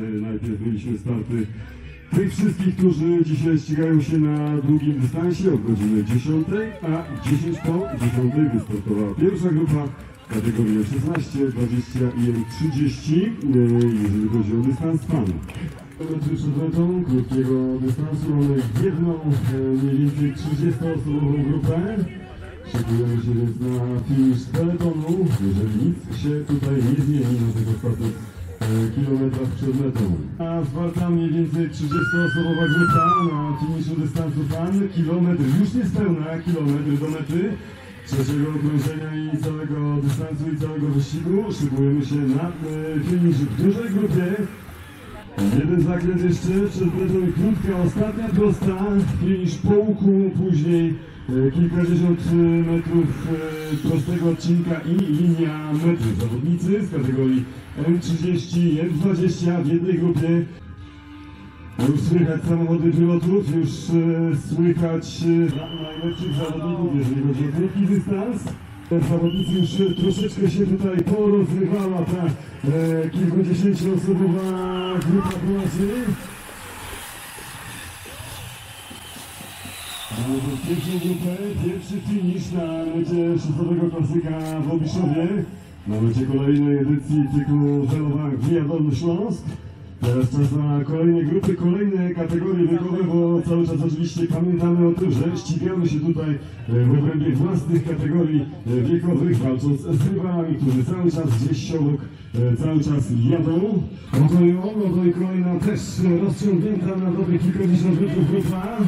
Najpierw mieliśmy starty tych wszystkich, którzy dzisiaj ścigają się na długim dystansie od godziny 10, a 10 po 10 wystartowała pierwsza grupa kategorii 16, 20 i 30, e, jeżeli chodzi o dystans pan. Metry przed metą krótkiego dystansu mamy jedną e, mniej więcej 30-osobową grupę. Szykujemy się więc na finisz peletonu, jeżeli nic się tutaj nie zmieni na tych ostatnich e, kilometrach przed metą. A zwarta mniej więcej 30-osobowa grupa na finiszu dystansu pan. Kilometr już niespełna, kilometr do mety trzeciego okrążenia i całego dystansu i całego wyścigu. Szykujemy się na e, finisz w dużej grupie. Jeden zakręt jeszcze przed metą i krótka, ostatnia prosta, finisz po łuku, później e, kilkadziesiąt e, metrów e, prostego odcinka i linia mety. Zawodnicy z kategorii M30 i M20 w jednej grupie. Już słychać samochody pilotów, już słychać najlepszych zawodników, jeżeli chodzi o krótki dystans. Zawodnicy już troszeczkę się tutaj porozrywała ta e, kilkudziesięcioosobowa grupa tą pierwszą grupę, pierwszy finisz na mecie szóstowego klasyka w Obiszowie. Na mecie kolejnej edycji cyklu Żelowa Gwija Dolny Śląsk. Teraz czas na kolejne grupy, kolejne kategorie wiekowe, bo cały czas oczywiście pamiętamy o tym, że ścigamy się tutaj e, w obrębie własnych kategorii e, wiekowych, walcząc z rywalami, którzy cały czas gdzieś się e, cały czas jadą. Oto i on, oto no i kolejna też rozciągnięta na dobre kilkadziesiąt metrów grupa.